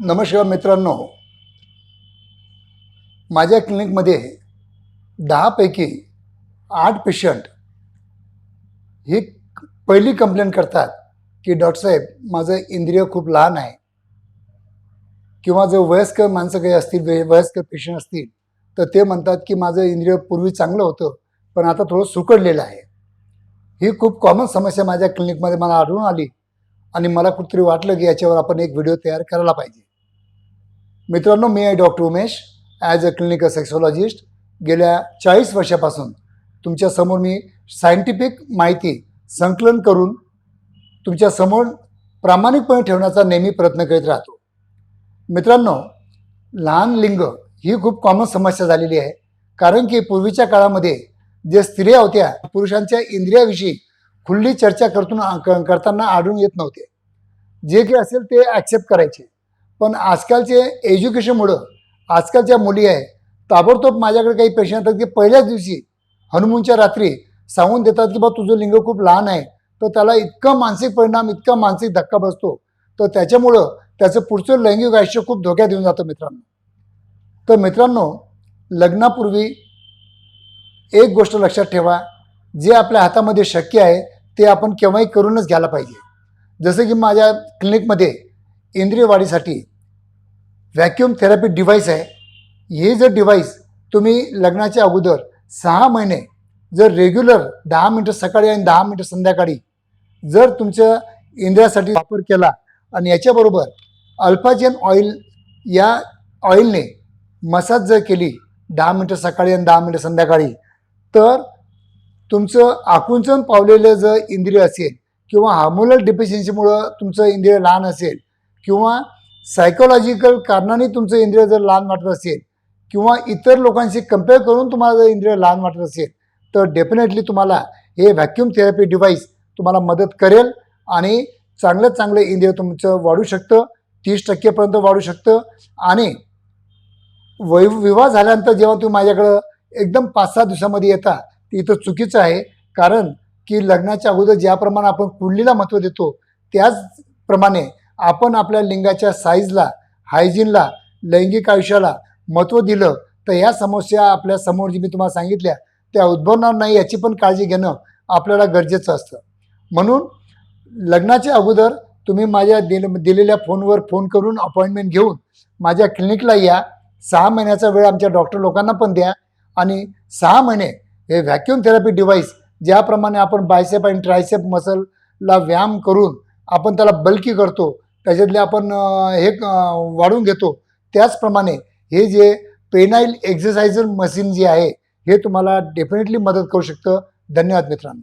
नमस्कार मित्रांनो. माझ्या क्लिनिकमध्ये दहापैकी आठ पेशंट ही पहिली कंप्लेंट करतात की डॉक्टर साहेब माझं इंद्रिय खूप लहान आहे. किंवा जर वयस्कर माणसं काही असतील वे- वयस्कर पेशंट असतील तर ते म्हणतात की माझं इंद्रिय पूर्वी चांगलं होतं पण आता थोडं सुकडलेलं आहे. ही खूप कॉमन समस्या माझ्या क्लिनिकमध्ये मला आढळून आली आणि मला कुठेतरी वाटलं की याच्यावर आपण एक व्हिडिओ तयार करायला पाहिजे. मित्रांनो मी आहे doctor Umesh as a clinical sexologist गेल्या चाळीस वर्षापासून तुमच्यासमोर मी सायंटिफिक माहिती संकलन करून तुमच्यासमोर प्रामाणिकपणे ठेवण्याचा नेहमी प्रयत्न करीत राहतो. मित्रांनो लहान लिंग ही खूप कॉमन समस्या झालेली आहे. कारण की पूर्वीच्या काळामध्ये जे स्त्रिया होत्या पुरुषांच्या इंद्रियाविषयी खुल्ली चर्चा करतून करताना आढळून येत नव्हते. जे काही असेल ते ॲक्सेप्ट करायचे. पण आजकालचे एज्युकेशनमुळं आजकालच्या मुली आहे ताबडतोब माझ्याकडे काही पेशंट येतात की पहिल्याच दिवशी हनुमूनच्या रात्री सांगून देतात की बा तुझं लिंग खूप लहान आहे तर त्याला इतका मानसिक परिणाम इतका मानसिक धक्का बसतो. तर त्याच्यामुळं त्याचं पुढचं लैंगिक आयुष्य खूप धोक्यात येऊन जातं मित्रांनो. तर मित्रांनो लग्नापूर्वी एक गोष्ट लक्षात ठेवा जे आपल्या हातामध्ये शक्य आहे ते आपण केव्हाही करूनच घ्यायला पाहिजे. जसं की माझ्या क्लिनिकमध्ये इंद्रिय वाढीसाठी व्हॅक्युम थेरपी डिव्हाइस आहे. हे जर डिव्हाइस तुम्ही लग्नाच्या अगोदर सहा महिने जर रेग्युलर दहा मिनटं सकाळी आणि दहा मिनटं संध्याकाळी जर तुमच्या इंद्रियासाठी वापर केला आणि याच्याबरोबर अल्फाजेन ऑइल या ऑइलने मसाज जर केली दहा मिनटं सकाळी आणि दहा मिनटं संध्याकाळी तर तुमचं आकुंचन पावलेलं जर इंद्रिय असेल किंवा हार्मोनल डिफिशियन्सीमुळं तुमचं इंद्रिय लहान असेल किंवा सायकोलॉजिकल कारणाने तुमचं इंद्रिय जर लहान वाटत असेल किंवा इतर लोकांशी कंपेअर करून तुम्हाला जर इंद्रिय लहान वाटत असेल तर डेफिनेटली तुम्हाला हे व्हॅक्युम थेरपी डिव्हाइस तुम्हाला मदत करेल आणि चांगलं चांगलं इंद्रिय तुमचं वाढू शकतं तीस टक्केपर्यंत वाढू शकतं. आणि वै विवाह झाल्यानंतर जेव्हा तुम्ही माझ्याकडं एकदम पाच सहा दिवसामध्ये येता ते इथं चुकीचं आहे. कारण की लग्नाच्या अगोदर ज्याप्रमाणे आपण कुंडलीला महत्त्व देतो त्याचप्रमाणे आपण आपल्या लिंगाच्या साईजला हायजीनला लैंगिक आयुष्याला महत्त्व दिलं तर या समस्या आपल्यासमोर जी मी तुम्हाला सांगितल्या त्या उद्भवणार नाही याची पण काळजी घेणं आपल्याला गरजेचं असतं. म्हणून लग्नाच्या अगोदर तुम्ही माझ्या दिल दिलेल्या फोनवर फोन करून अपॉइंटमेंट घेऊन माझ्या क्लिनिकला या. सहा महिन्याचा वेळ आमच्या डॉक्टर लोकांना पण द्या. आणि सहा महिने हे व्हॅक्युम थेरपी डिव्हाइस ज्याप्रमाणे आपण बायसेप आणि ट्रायसेप मसलला व्यायाम करून आपण त्याला बल्की करतो त्याच्यातले आपण हे वाढून घेतो. त्याचप्रमाणे हे जे पेनाईल एक्झरसाइजर मशीन जे आहे हे तुम्हाला डेफिनेटली मदत करू शकतं. धन्यवाद मित्रांनो.